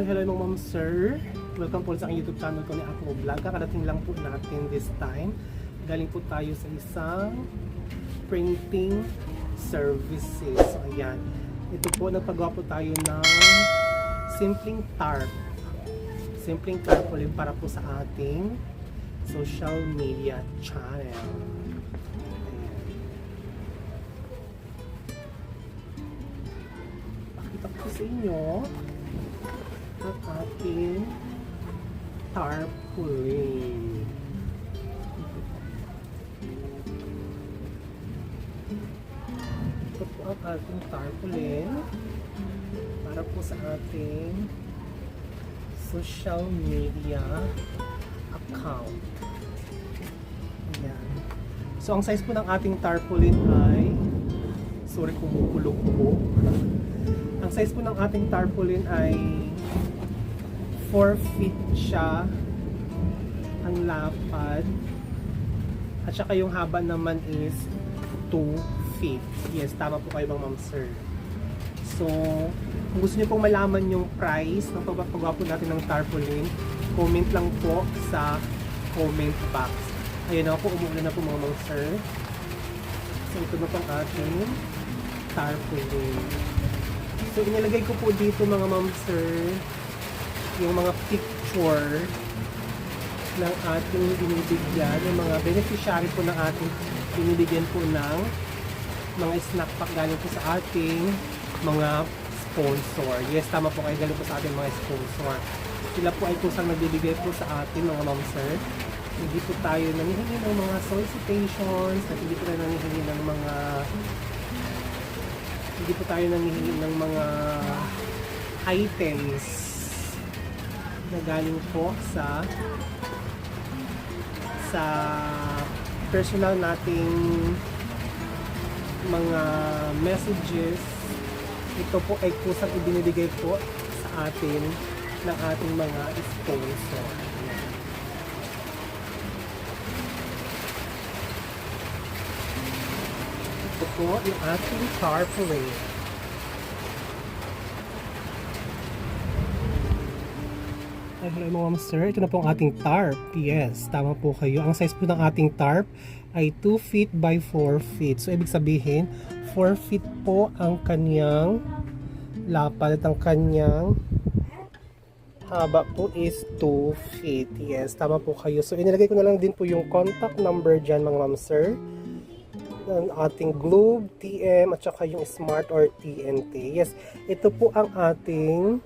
Hi, hello mga ma'am sir. Welcome po sa aking YouTube channel ko ni Ako Vlog. Kakadating lang po natin this time. Galing po tayo sa isang printing services. So, ayan. Ito po, nagpagawa po tayo ng simpleng tarp. Simpleng tarpaulin para po sa ating social media channel. Ayan. Pakita ko sa inyo ang ating tarpaulin. Ito po ang ating tarpaulin para po sa ating social media account. Ayan. So, ang size po ng ating tarpaulin ay sorry kumukulog po. Ang size po ng ating tarpaulin ay 4 feet siya ang lapad at saka yung haba naman is 2 feet. Yes, tama po kayo bang ma'am sir. So, kung gusto niyo pong malaman yung price ng pagpapagawa po natin ng tarpaulin, comment lang po sa comment box. Ayun na po, umuulan na po mga ma'am sir. So, ito na po ang ating tarpaulin. So, inilagay ko po dito mga ma'am sir, yung mga picture ng ating binibigyan, yung mga beneficiary po ng ating binibigyan po ng mga snack pack galing po sa ating mga sponsor. Yes, tama po kayo galing po sa ating mga sponsor. Sila po ay kusang nagbibigay po sa atin mga ma'am sir. Hindi po tayo nangihingi ng mga solicitations at hindi po tayo nangihingi hindi po tayo nangihingi ng mga items na galing po sa sa personal nating mga messages ito po ay kusang ibinibigay po sa atin ng ating mga sponsor. Ayan. Ito po yung ating tarpaulin. Ay, hello mga sir. Ito na po ang ating tarp. Yes, tama po kayo. Ang size po ng ating tarp ay 2 feet by 4 feet. So, ibig sabihin, 4 feet po ang kanyang lapad at ang kanyang haba po is 2 feet. Yes, tama po kayo. So, inilagay ko na lang din po yung contact number dyan mga ma'am sir ng ating Globe, TM, at saka yung Smart or TNT. Yes, ito po ang ating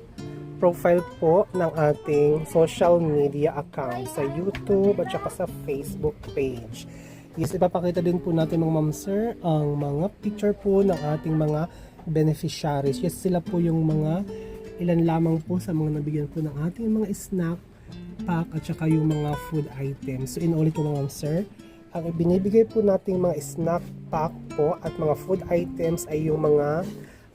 profile po ng ating social media account sa YouTube at saka sa Facebook page. Yes, ipapakita din po natin mga ma'am sir ang mga picture po ng ating mga beneficiaries. Yes, sila po yung mga ilan lamang po sa mga nabigyan po ng ating mga snack pack at saka yung mga food items. So, inulit ko mga ma'am sir, ang ibinibigay po nating mga snack pack po at mga food items ay yung mga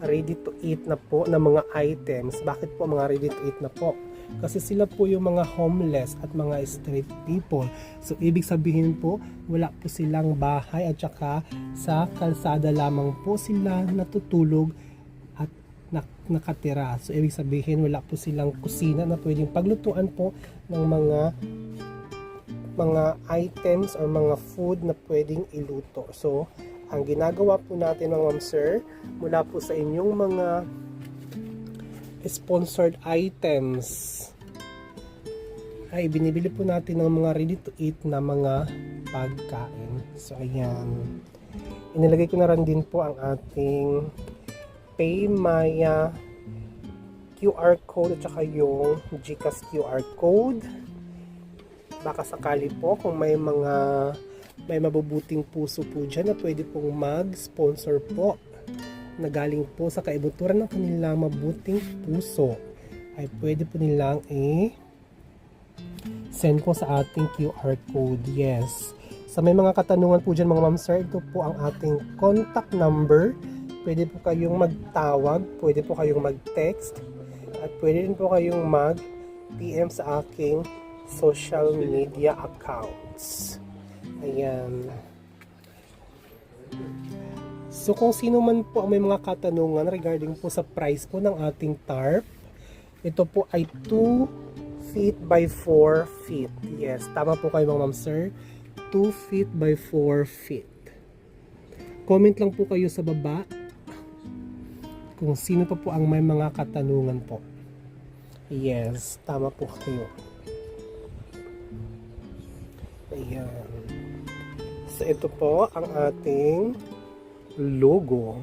ready to eat na po na mga items. Bakit po mga ready to eat na po? Kasi sila po yung mga homeless at mga street people. So, ibig sabihin po, wala po silang bahay at saka sa kalsada lamang po sila natutulog at nak- nakatira. So, ibig sabihin, wala po silang kusina na pwedeng paglutuan po ng mga mga items or mga food na pwedeng iluto. So, ang ginagawa po natin mga ma'am sir, mula po sa inyong mga sponsored items, ay binibili po natin ng mga ready to eat na mga pagkain. So, ayan. Inilagay ko na rin din po ang ating Paymaya QR code at saka yung GCash QR code baka sakali po kung may mga may mabubuting puso po dyan na pwede pong mag-sponsor po na galing po sa kaibuturan ng kanilang mabuting puso ay pwede po nilang i send po sa ating QR code. Yes. Sa may mga katanungan po dyan mga ma'am sir, ito po ang ating contact number. Pwede po kayong magtawag, pwede po kayong mag-text, at pwede rin po kayong mag-PM sa aking social media accounts. Ayan. So kung sino man po ang may mga katanungan regarding po sa price po ng ating TARP, Ito po ay 2 feet by 4 feet. Yes, tama po kayo mga ma'am sir. 2 feet by 4 feet. Comment lang po kayo sa baba kung sino pa po ang may mga katanungan po. Yes, tama po kayo. Ayan. So ito po ang ating logo.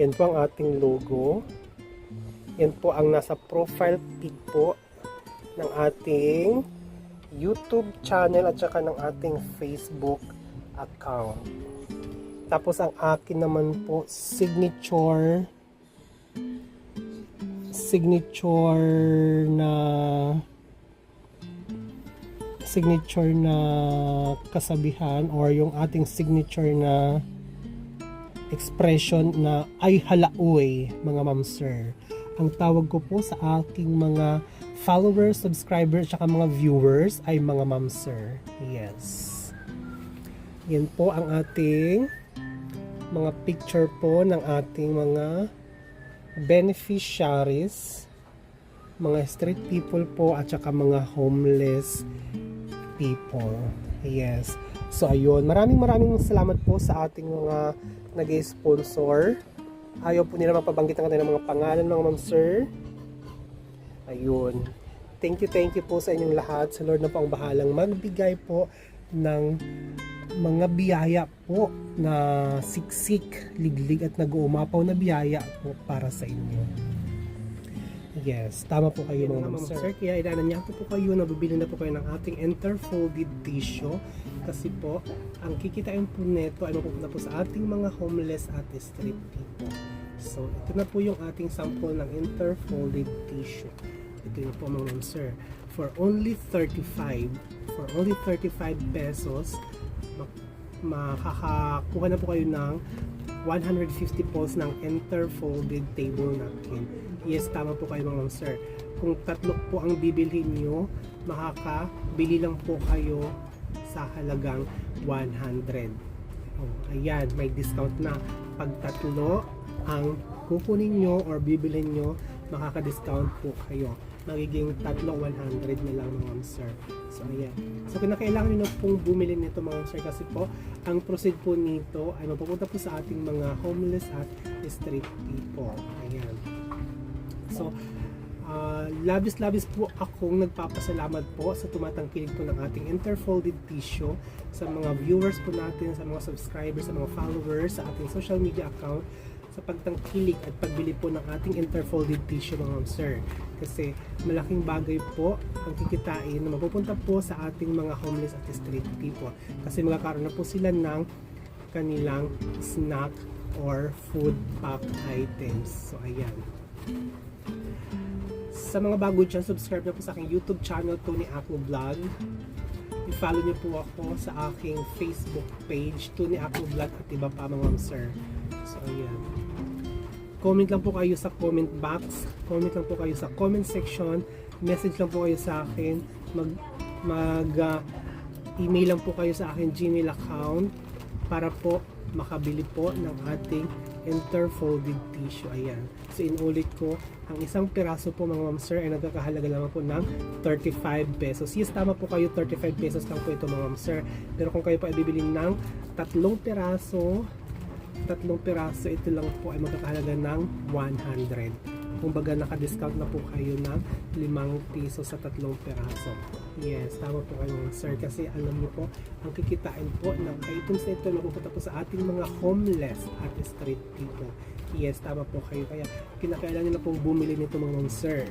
Yan po ang ating logo. Yan po ang nasa profile pic po ng ating YouTube channel at saka ng ating Facebook account. Tapos ang akin naman po signature signature na signature na kasabihan or yung ating signature na expression na ay halauy mga ma'am sir. Ang tawag ko po sa aking mga followers, subscribers, at mga viewers ay mga ma'am sir. Yes. Yan po ang ating mga picture po ng ating mga beneficiaries, mga street people po at saka mga homeless people. Yes. So ayun, maraming maraming salamat po sa ating mga nag-sponsor. Ayaw po nila mapabanggit ang kanilang mga pangalan mga ma'am sir. Ayun. Thank you, thank you po sa inyong lahat. Sa Lord na po ang bahalang magbigay po ng mga biyaya po na siksik, liglig at nag-uumapaw na biyaya po para sa inyo. Yes, tama po kayo mga ma'am sir. Kaya ilanan niya po po kayo na bibili na po kayo ng ating interfolded tissue kasi po ang kikitain po neto ay mapupunta po sa ating mga homeless at street people. So, ito na po yung ating sample ng interfolded tissue. Ito yun po mga ma'am sir. For only 35, for only 35 pesos, mak- makakakuha na po kayo ng 150 poles ng interfolded table napkin. Yes, tama po kayo mga sir. Kung tatlo po ang bibilhin nyo, makakabili lang po kayo sa halagang 100. Oh, ayan, may discount na. Pag tatlo ang kukunin nyo or bibilhin nyo, makaka-discount po kayo. Magiging tatlo 100 na lang mga sir. So ayan. So kinakailangan nyo na pong bumili nito mga sir kasi po ang proceed po nito ay mapupunta po sa ating mga homeless at street people. Ayan. So, ah, labis-labis po akong nagpapasalamat po sa tumatangkilig po ng ating interfolded tissue sa mga viewers po natin, sa mga subscribers, sa mga followers, sa ating social media account sa pagtangkilik at pagbili po ng ating interfolded tissue mga sir. Kasi malaking bagay po ang kikitain na mapupunta po sa ating mga homeless at street people. Kasi magkakaroon na po sila ng kanilang snack or food pack items. So ayan. Sa mga bago dyan, subscribe na po sa aking YouTube channel, Tony Ako Vlog. I-follow niyo po ako sa aking Facebook page, Tony Ako Vlog at iba pa mga sir. So, ayan. Comment lang po kayo sa comment box. Comment lang po kayo sa comment section. Message lang po kayo sa akin. Mag, mag email lang po kayo sa akin Gmail account para po makabili po ng ating interfolded tissue. Ayan. So, inulit ko, ang isang piraso po mga ma'am sir ay nagkakahalaga lamang po ng 35 pesos. Yes, tama po kayo, 35 pesos lang po ito mga ma'am sir. Pero kung kayo po ay bibili ng tatlong piraso, tatlong piraso, ito lang po ay magkakahalaga ng 100. Kumbaga naka-discount na po kayo ng 5 piso sa tatlong piraso. Yes, tama po kayo sir kasi alam niyo po, ang kikitain po ng items na ito na pupunta po sa ating mga homeless at street people. Yes, tama po kayo. Kaya kinakailangan na pong bumili nito mga sir.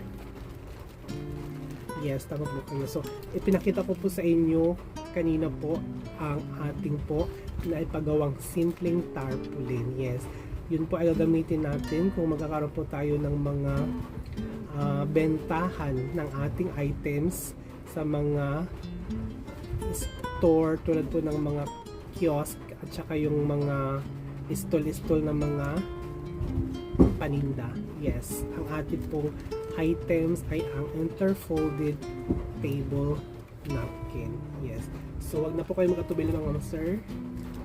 Yes, tama po kayo. So, ipinakita ko po sa inyo kanina po ang ating po na ipagawang simpleng tarpaulin. Yes, yun po ay gagamitin natin kung magkakaroon po tayo ng mga ah, bentahan ng ating items sa mga store tulad po ng mga kiosk at saka yung mga stall-stall na mga paninda. Yes, ang ating pong items ay ang interfolded table napkin. Yes. So, wag na po kayo magkatubili mga mga sir.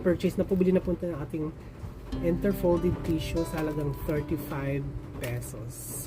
Purchase na po, bili na po ng ating interfolded tissue sa halagang 35 pesos.